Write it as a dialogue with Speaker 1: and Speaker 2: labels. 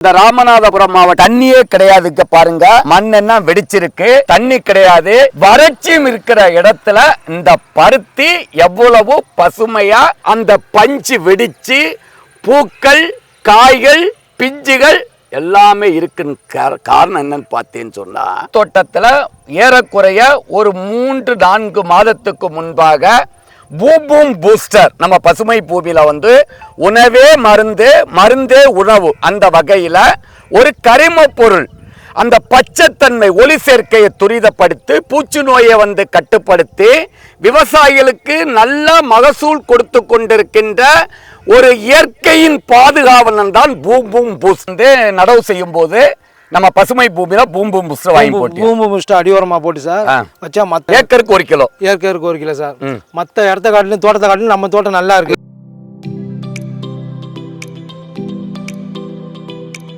Speaker 1: இந்த ராமநாதபுரம் மாவட்டம் தண்ணியே கிடையாதுங்க பாருங்க மண்ணெல்லாம் வெடிச்சிருக்கு. தண்ணி கிடையாது. வறட்சியும் இருக்கிற இடத்துல இந்த பருத்தி எவ்வளவு பசுமையா அந்த பஞ்சு வெடிச்சு பூக்கள் காய்கள் பிஞ்சுகள் எல்லாமே இருக்குன்னு காரணம் என்னன்னு பார்த்தேன்னு சொன்னா தோட்டத்துல ஏறக்குறைய ஒரு மூன்று நான்கு மாதத்துக்கு முன்பாக பூபூம் பூஸ்டர். நம்ம பசுமை பூமியில் வந்து உணவே மருந்து மருந்தே உணவு அந்த வகையில் ஒரு கரிம பொருள். அந்த பச்சைத்தன்மை ஒளி சேர்க்கையை துரிதப்படுத்தி பூச்சி நோயை வந்து கட்டுப்படுத்தி விவசாயிகளுக்கு நல்ல மகசூல் கொடுத்து கொண்டிருக்கின்ற ஒரு இயற்கையின் பாதுகாவலன் தான் பூம் பூம் பூஸ் வந்து நடவு செய்யும் போது நம்ம பசுமை பூமியில பூம் பூம் பூஸ்டர் வாங்கி போட்டோம்
Speaker 2: பூம்பு முடிச்சுட்டு அடியோரமா போட்டு சார். வச்சா மத்த
Speaker 1: ஏக்கருக்கு ஒரு கிலோ.
Speaker 2: இயற்கைக்கு ஒரு கிலோ சார். மத்த இடத்த காட்டிலும் தோட்டத்தை காட்டிலும் நம்ம தோட்டம் நல்லா இருக்கு.